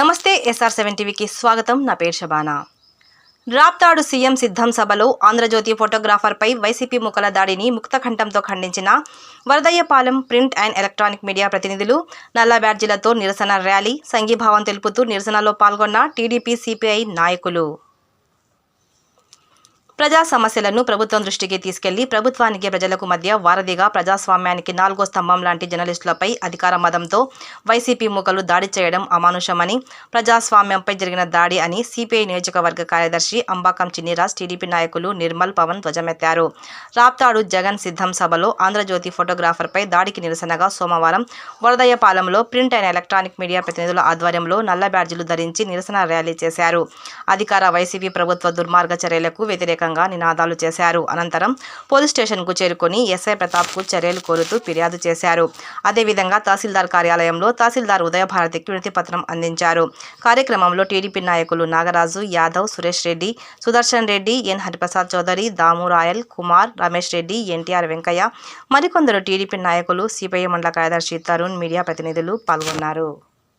నమస్తే SR seven టీవీకి స్వాగతం. నా పేరు శబానా. రాప్తాడు సీఎం సిద్ధం సభలో ఆంధ్రజ్యోతి ఫోటోగ్రాఫర్పై వైసీపీ ముఖల దాడిని ముక్తఖండంతో ఖండించిన Varadaiahpalem print and electronic media ప్రతినిధులు నల్ల బ్యాడ్జీలతో నిరసన ర్యాలీ సంఘీభావం తెలుపుతూ నిరసనలో పాల్గొన్న టీడీపీ సిపిఐ నాయకులు. ప్రజా సమస్యలను ప్రభుత్వం దృష్టికి తీసుకెళ్ళి ప్రభుత్వానికి ప్రజలకు మధ్య వారధిగా ప్రజాస్వామ్యానికి నాలుగో స్తంభం లాంటి జర్నలిస్టులపై అధికార మదంతో వైసీపీ మూకలు దాడి చేయడం అమానుషమని ప్రజాస్వామ్యంపై జరిగిన దాడి అని సిపిఐ నియోజకవర్గ కార్యదర్శి అంబాకం చిన్నిరాజ్ టీడీపీ నాయకులు నిర్మల్ పవన్ ధ్వజమెత్తారు. రాప్తాడు జగన్ సిద్ధం సభలో ఆంధ్రజ్యోతి ఫోటోగ్రాఫర్పై దాడికి నిరసనగా సోమవారం వరదయ్యపాలెంలో ప్రింట్ అండ్ ఎలక్ట్రానిక్ మీడియా ప్రతినిధుల ఆధ్వర్యంలో నల్ల బ్యాడ్జీలు ధరించి నిరసన ర్యాలీ చేశారు. అధికార వైసీపీ ప్రభుత్వ దుర్మార్గ చర్యలకు వ్యతిరేకంగా నినాదాలు చేశారు. అనంతరం పోలీస్ స్టేషన్కు చేరుకొని ఎస్ఐ ప్రతాప్కు చర్యలు కోరుతూ ఫిర్యాదు చేశారు. అదేవిధంగా తహసీల్దార్ కార్యాలయంలో తహసీల్దార్ ఉదయభారతికి వినతిపత్రం అందించారు. కార్యక్రమంలో టీడీపీ నాయకులు Nagaraju Yadav Suresh Reddy Sudarshan Reddy N. Hariprasad Chowdary Damu royal Kumar Ramesh Reddy NTR Venkaiah. మరికొందరు టీడీపీ నాయకులు సిపిఐ మండల కార్యదర్శి తరుణ్ మీడియా ప్రతినిధులు పాల్గొన్నారు.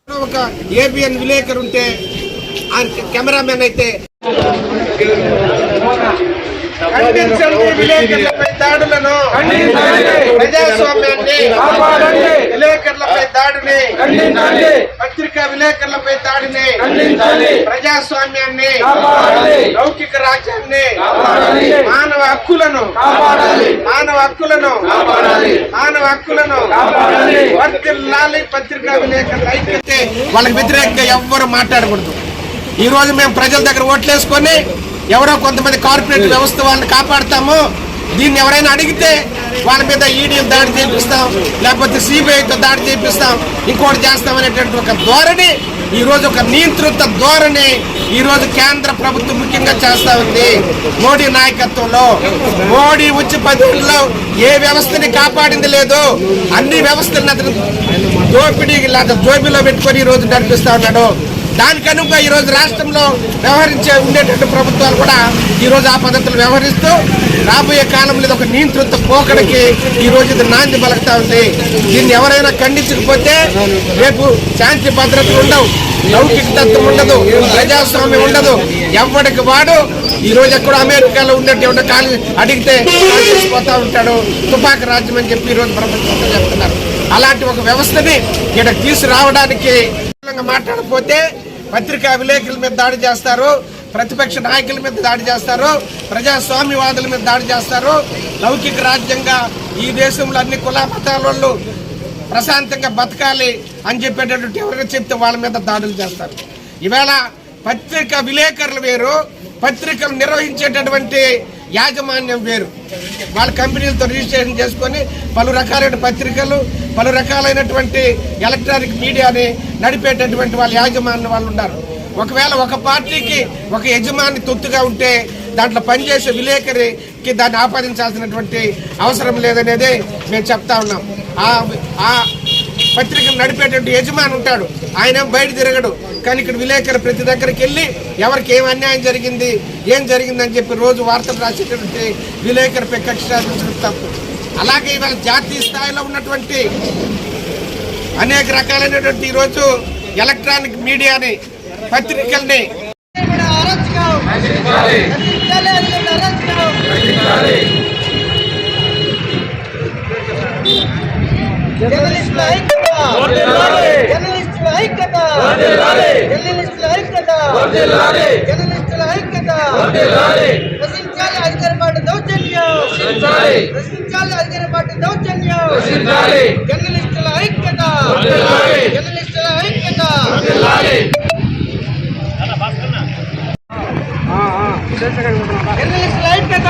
ఒక ఏబిఎన్ విలేకరు ఉంటే కెమెరామెన్ అయితే ఖండించండి విలేకరులపై దాడులను. ప్రజాస్వామ్యాన్ని విలేకరులపై దాడిని పత్రికా విలేకరులపై దాడిని ప్రజాస్వామ్యాన్ని లౌకిక రాజ్యాన్ని మానవ హక్కులను మానవ హక్కులను మానవ హక్కులను వర్తిల్లాలి పత్రికా విలేకరుల ఐక్యతే వాళ్ళకి వ్యతిరేకంగా ఎవ్వరు మాట్లాడకూడదు. ఈ రోజు మేము ప్రజల దగ్గర ఓట్లేసుకొని ఎవరో కొంతమంది కార్పొరేట్ వ్యవస్థ వాళ్ళని కాపాడతాము దీన్ని ఎవరైనా అడిగితే వాళ్ళ మీద ఈడీ దాడి చేపిస్తాం లేకపోతే సిబిఐతో దాడి చేపిస్తాం ఇంకోటి చేస్తాం అనేటువంటి ఒక ధోరణి ఈ రోజు ఒక నియంత్రిత ధోరణి ఈరోజు కేంద్ర ప్రభుత్వం ముఖ్యంగా చేస్తా ఉంది. మోడీ నాయకత్వంలో మోడీ వచ్చి పదేళ్ళలో ఏ వ్యవస్థని కాపాడింది లేదు అన్ని వ్యవస్థలను అతను దోపిడీ లేదా జోబిలో పెట్టుకొని ఈ రోజు నడిపిస్తా ఉన్నాడు. దానికి అనుగుణంగా ఈరోజు రాష్ట్రంలో వ్యవహరించే ఉండేటట్టు ప్రభుత్వాలు కూడా ఈ రోజు ఆ పద్ధతులు వ్యవహరిస్తూ రాబోయే కాలంలో ఇది ఒక నియంత్రిత పోకడకి ఈ రోజు ఇది నాంది పలుకుతా ఉంది. దీన్ని ఎవరైనా ఖండించకపోతే రేపు శాంతి భద్రతలు ఉండవు లౌకిక తత్వం ఉండదు ప్రజాస్వామ్యం ఉండదు. ఎవరికి వాడు ఈ రోజు ఎక్కడ అమెరికాలో ఉన్నట్టు ఎవడో అడిగితే పోతా ఉంటాడు. తుపాకు రాజ్యం అని చెప్పి ఈరోజు రోజు చెప్తున్నారు. అలాంటి ఒక వ్యవస్థని ఇక్కడ తీసుకురావడానికి మాట్లాడకపోతే పత్రికా విలేకరుల మీద దాడి చేస్తారు ప్రతిపక్ష నాయకుల మీద దాడి చేస్తారు ప్రజాస్వామ్యవాదుల మీద దాడి చేస్తారు. లౌకిక రాజ్యంగా ఈ దేశంలో అన్ని కుల మతాల వాళ్ళు ప్రశాంతంగా బతకాలి అని చెప్పేటటువంటి ఎవరైనా చెప్తే వాళ్ళ మీద దాడులు చేస్తారు. ఈవేళ పత్రిక విలేకరులు వేరు పత్రికలు నిర్వహించేటటువంటి యాజమాన్యం వేరు. వాళ్ళ కంపెనీలతో రిజిస్ట్రేషన్ చేసుకొని పలు రకాలైన పత్రికలు పలు రకాలైనటువంటి ఎలక్ట్రానిక్ మీడియాని నడిపేటటువంటి వాళ్ళ యాజమాన్యం వాళ్ళు ఉన్నారు. ఒకవేళ ఒక పార్టీకి ఒక యజమాని తొత్తుగా ఉంటే దాంట్లో పనిచేసే విలేకరికి దాన్ని ఆపాదించాల్సినటువంటి అవసరం లేదనేది మేము చెప్తా ఉన్నాం. ఆ పత్రికను నడిపేటువంటి యజమాని ఉంటాడు. ఆయన బయట తిరగడు. కానీ ఇక్కడ విలేకరు ప్రతి దగ్గరికి వెళ్ళి ఎవరికి ఏం అన్యాయం జరిగింది ఏం జరిగిందని చెప్పి రోజు వార్తలు రాసేటటువంటి విలేకరుపై కక్ష సాధించడం తప్పు అలాగే ఇవాళ జాతీయ స్థాయిలో ఉన్నటువంటి అనేక రకాలైనటువంటి ఈరోజు ఎలక్ట్రానిక్ మీడియాని పత్రికల్ని జర్నలిస్టుల ఐక్యత జర్నలిస్టుల ఐక్యత జర్నలిస్టుల ఐక్యత జర్నలిస్టుల ఐక్యత. ప్రశ్నించాలి అధికార పార్టీ దౌర్జన్యం. ప్రశ్నించాలి. అధికార పార్టీ దౌర్జన్యం. జర్నలిస్టుల ఐక్యత. జర్నలిస్టుల ఐక్యత. జర్నలిస్టుల ఐక్యత.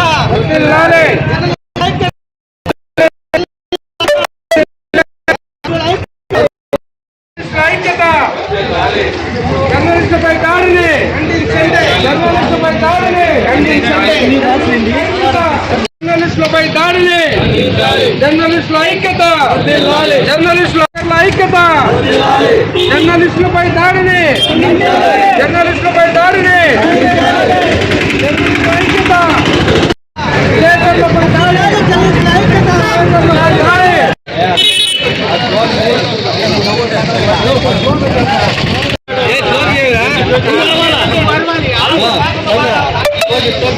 జర్నలిస్టులపై దాడిని జర్నలిస్టులపై దాడిని జర్నలిస్టుల ఐక్యత జర్నలిస్టుల ఐక్యత జర్నలిస్టులపై దాడిని జర్నలిస్టులపై దాడిని జర్నలిస్టుల ఐక్యత విలేకరులపై దాడి మాత్రం అంత ఎక్కువ